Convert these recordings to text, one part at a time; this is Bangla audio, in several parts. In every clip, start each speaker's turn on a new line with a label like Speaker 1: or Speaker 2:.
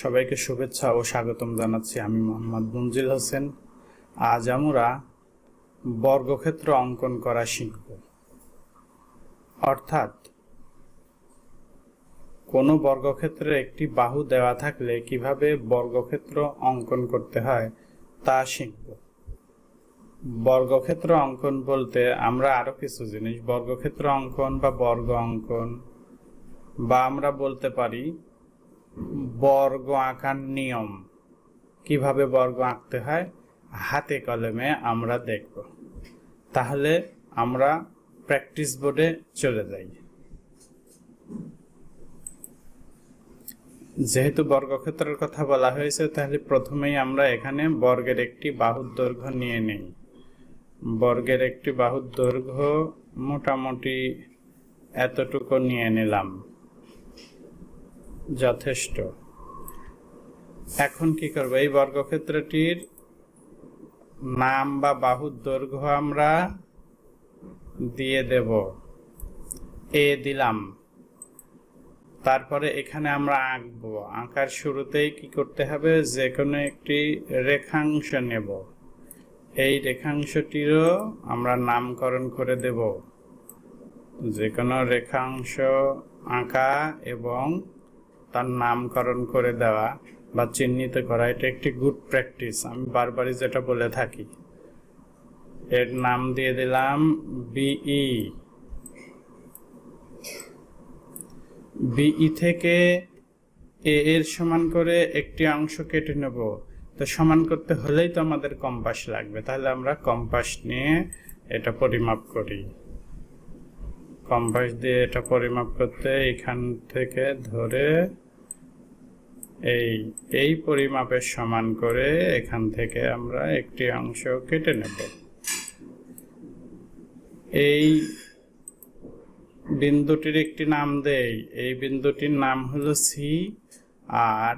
Speaker 1: সবাইকে শুভেচ্ছা ও স্বাগতম জানাচ্ছি আমি মোহাম্মদ মঞ্জিল হোসেন। আজ আমরা বর্গক্ষেত্র অঙ্কন করা শিখব। অর্থাৎ কোনো বর্গক্ষেত্রে একটি বাহু দেওয়া থাকলে কীভাবে বর্গক্ষেত্র অঙ্কন করতে হয় তা শিখব। বর্গক্ষেত্র অঙ্কন বলতে আমরা আরও কিছু জিনিস, বর্গক্ষেত্র অঙ্কন বা বর্গ অঙ্কন বা আমরা বলতে পারি বর্গ আঁকার নিয়ম। কীভাবে বর্গ আঁকতে হয়? হাতে কলমে আমরা দেখব। তাহলে আমরা প্র্যাকটিস বোর্ডে চলে যাই। যেহেতু বর্গক্ষেত্রের কথা বলা হয়েছে, তাহলে প্রথমেই আমরা এখানে বর্গের একটি বাহুর দৈর্ঘ্য নিয়ে নেই। বর্গের একটি বাহুর দৈর্ঘ্য মোটামুটি এতটুকু নিয়ে নিলাম। যথেষ্ট। এখন কি করব? এই বর্গক্ষেত্রটির নাম বা বাহুর দৈর্ঘ্য আমরা দিয়ে দেব। এ দিলাম। তারপরে এখানে আমরা আঁকবো। আঁকার শুরুতেই কি করতে হবে? যে কোনো একটি রেখাংশ নেব। এই রেখাংশটিরও আমরা নামকরণ করে দেব। যে কোনো রেখাংশ আঁকা এবং তার নামকরণ করে দেওয়া বা চিহ্নিত করা, এটা একটি গুড প্র্যাকটিস আমি বারবারই যেটা বলে থাকি। এর নাম দিয়ে দিলাম বিই বিই থেকে এ এর সমান করে একটি অংশ কেটে নেব। তো সমান করতে হলেই তো আমাদের কম্পাস লাগবে। তাহলে আমরা কম্পাস নিয়ে এটা পরিমাপ করি। কম্পাস দিয়ে এটা পরিমাপ করতে এখান থেকে ধরে এই এই পরিমাপের সমান করে এখান থেকে আমরা একটি অংশ কেটে নেব। এই বিন্দুটির একটি নাম দেই। এই বিন্দুটির নাম হলো সি আর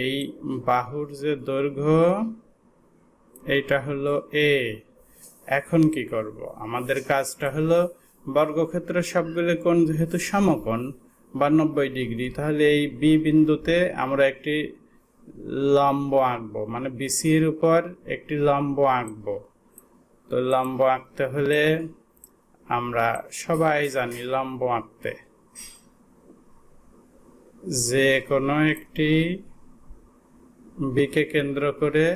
Speaker 1: এই বাহুর যে দৈর্ঘ্য, এইটা হলো এ এখন কি করব? আমাদের কাজটা হলো বর্গক্ষেত্র সবগুলো কোণ যেহেতু সমকোণ বা নব্বই ডিগ্রি। তাহলে এই বি বিন্দুতে আমরা একটি লম্ব আঁকবো মানে বিসির উপর একটি লম্ব আঁকবো। তো লম্ব আঁকতে হলে আমরা সবাই জানি লম্ব আঁকতে। যে কোনো একটি বিকে কেন্দ্র করে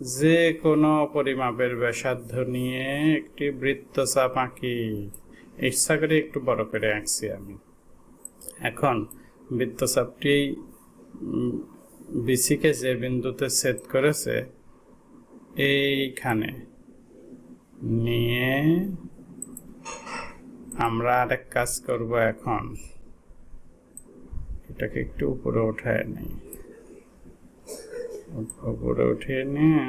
Speaker 1: যে কোনো পরিমাপের ব্যাসার্ধ নিয়ে একটি বৃত্তচাপ আঁকি। ইচ্ছা করে একটু বড় করে আঁকছি আমি। এখন বৃত্তচাপটি বিসিকে যে বিন্দুতে সেট করেছে, এইখানে। নিয়ে আমরা আরেক কাজ করব এখন। এটাকে একটু উপরে উঠায় নেই। উপরে উঠিয়ে নিয়ে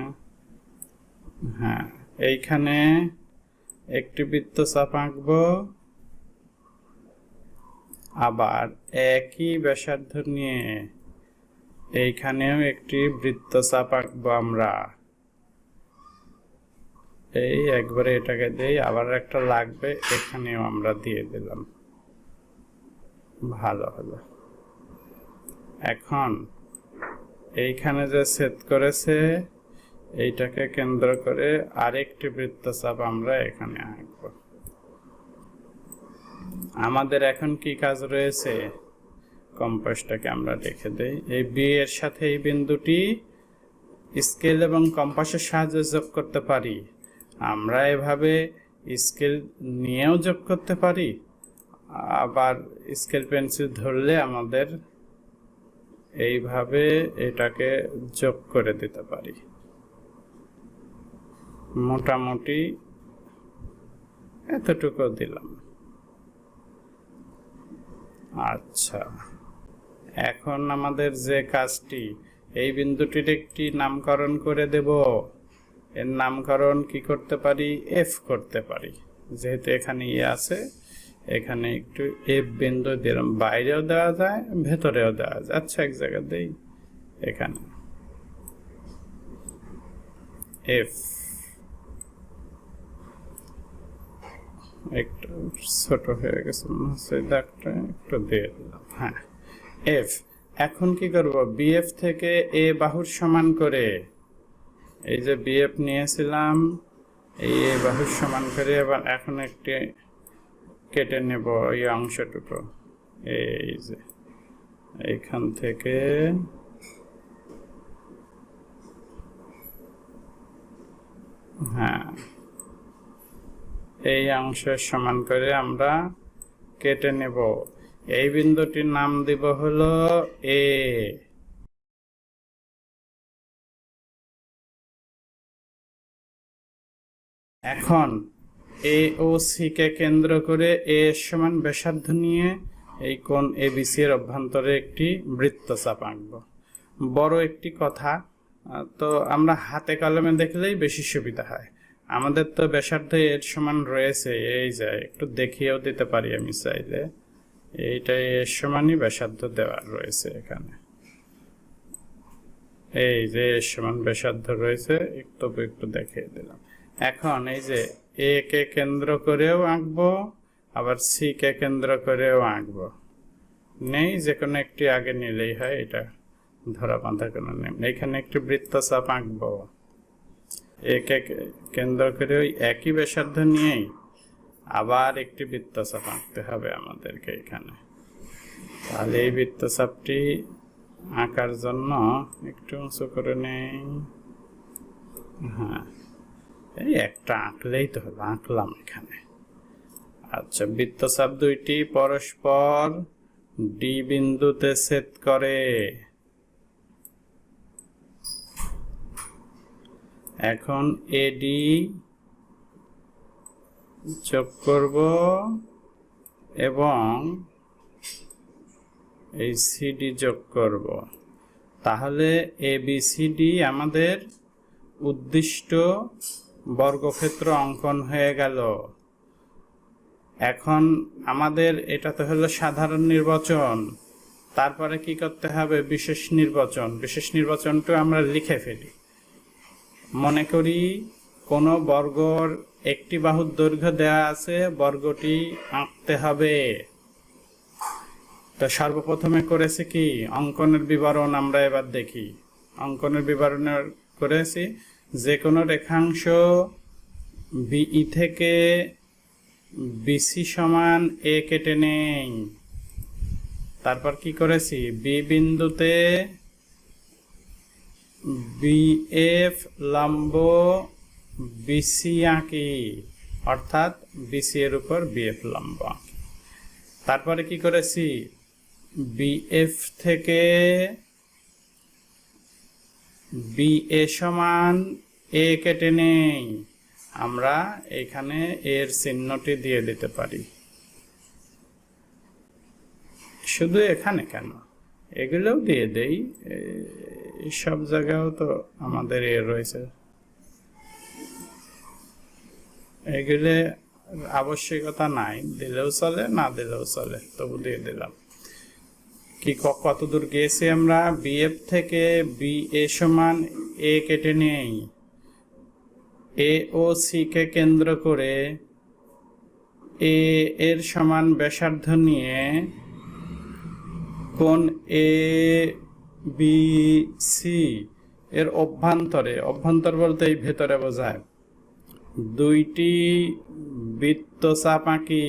Speaker 1: হ্যাঁ এইখানে একটি বৃত্তচাপ আঁকবো। আবার একই ব্যাসার্ধ নিয়ে এইখানেও একটি বৃত্তচাপ আঁকবো আমরা। এই একবারে এটাকে দেই আবার একটা লাগবে, এখানেও আমরা দিয়ে দিলাম। ভালো হলো। এখন এইখানে যে সেট করেছে, এইটাকে কেন্দ্র করে আরেকটি বৃত্তচাপ আমরা এখানে আঁকবো। আমাদের এখন কি কাজ রয়েছে? কম্পাসটাকে আমরা রেখে দেই। এই বি এর সাথে এই বিন্দুটি স্কেল এবং কম্পাসের সাহায্যে যোগ করতে পারি। আমরা এভাবে স্কেল নিয়েও যোগ করতে পারি। আবার স্কেল পেন্সিল ধরলে আমাদের এইভাবে এটাকে যোগ করে দিতে পারি। মোটামুটি এতটুকু দিলাম। আচ্ছা। এখন আমাদের যে কাজটি, এই বিন্দুটির একটি নামকরণ করে দেব। এর নামকরণ কি করতে পারি? এফ করতে পারি। যেহেতু এখানে ইয়ে আছে, এখানে একটু এফ বিন্দু দিলাম বাইরেও দেওয়া যায়, ভেতরেও দেওয়া যায়। আচ্ছা এক জায়গা দেই এখানে। এফ একটু ছোট হয়ে গেছে, মনে হচ্ছে দাগটা একটু দিয়ে দিলাম। হ্যাঁ। এফ এখন কি করব? বিএফ থেকে এ বাহুর সমান করে, এই যে বিএফ নিয়েছিলাম, এই এ বাহুর সমান করে এবার এখন একটি কেটে নেব এই অংশটুকু। এই যে, এইখান থেকে হ্যাঁ। এই অংশের সমান করে আমরা কেটে নেব। এই বিন্দুটির নাম দিব হলো এ এখন এ ও সি কে কেন্দ্র করে এ সমান ব্যাসার্ধ নিয়ে এই কোণ এবিসি এর অভ্যন্তরে একটি বৃত্তচাপ আঁকবো। বড় একটি কথা, তো আমরা হাতে কলমে দেখলেই বেশি সুবিধা হয়। আমাদের তো ব্যাসার্ধ এর সমান রয়েছে, এই যে, একটু দেখিয়েও দিতে পারি আমি চাইলে। এইটা এর সমানই ব্যাসার্ধ দেওয়া রয়েছে এখানে। এই যে, এর সমান ব্যাসার্ধ রয়েছে, একটু একটু দেখিয়ে দিলাম। এখন এই যে, এ কে কেন্দ্র করেও আঁকবো, আবার সি কে কেন্দ্র করেও আঁকবো। নেই যে কোনো একটি আগে নিলেই হয়, এটা ধরা বাঁধা কোনো নেই। এখানে একটি বৃত্তচাপ আঁকবো। একে কেন্দ্র করে ওই একই ব্যাসার্ধ নিয়েই আবার একটি বৃত্তচাপ আঁকতে হবে আমাদেরকে এখানে। তাহলে এই বৃত্তচাপটি আঁকার জন্য একটু উঁচু করে নেই। হ্যাঁ এই একটা আঁকলেই তো হলো, আঁকলাম এখানে। আচ্ছা বৃত্তচাপ দুইটি পরস্পর ডি বিন্দুতে ছেদ করে। এখন এডি যোগ করব এবং এই সিডি যোগ করব। তাহলে এ বি সিডি আমাদের উদ্দিষ্ট বর্গক্ষেত্র অঙ্কন হয়ে গেল। এখন আমাদের এটা তো হলো সাধারণ নির্বাচন। তারপরে কি করতে হবে? বিশেষ নির্বাচন। বিশেষ নির্বাচনটা আমরা লিখে ফেলি। মনে করি কোনো বর্গর একটি বাহুর দৈর্ঘ্য দেওয়া আছে, বর্গটি আঁকতে হবে। তো সর্বপ্রথমে করেছে কি? অঙ্কনের বিবরণ আমরা এবার দেখি। অঙ্কনের বিবরণের করেছি যে কোনো রেখাংশ বিই থেকে বিসি সমান এ কেটে নেই। তারপর কি করেছি? বি বিন্দুতে বিএফ লম্ব বিসি আঁকি অর্থাৎ বিসি এর উপর বিএফ লম্ব। আঁকি তারপরে কি করেছি? বিএফ থেকে বিএ সমান এ কেটে নেই। আমরা এখানে এর চিহ্নটি দিয়ে দিতে পারি। শুধু এখানে কেন? এগুলোও দিয়ে দেই। এই সব জায়গাও তো আমাদের এ রয়েছে। এগুলো আবশ্যকতা নাই, দিলেও চলে, না দিলেও চলে, তবু দিয়ে দিলাম। কি কত দূর গিয়েছি আমরা? বিএফ থেকে বি এ সমান এ কেটে নেই এ ও সি কে কেন্দ্র করে এ এর সমান ব্যাসার্ধ নিয়ে কোন এ বি সি এর অভ্যন্তরে, অভ্যন্তর বলতে এই ভেতরে বোঝায়। দুইটি বৃত্তচাপ আঁকি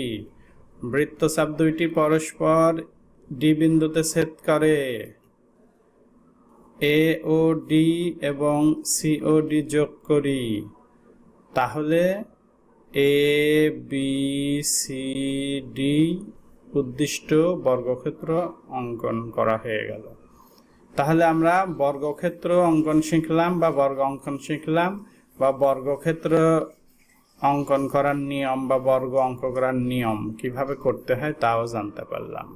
Speaker 1: বৃত্তচাপ দুইটি পরস্পর ডি বিন্দুতে ছেদ করে। এ ও ডি এবং সি ও ডি যোগ করি। তাহলে এ বি সি ডি উদ্দিষ্ট বর্গক্ষেত্র অঙ্কন করা হয়ে গেল। তাহলে আমরা বর্গক্ষেত্র অঙ্কন শিখলাম বা বর্গ অঙ্কন শিখলাম বা বর্গক্ষেত্র অঙ্কন করার নিয়ম বা বর্গ অঙ্ক করার নিয়ম কীভাবে করতে হয় তাও জানতে পারলাম।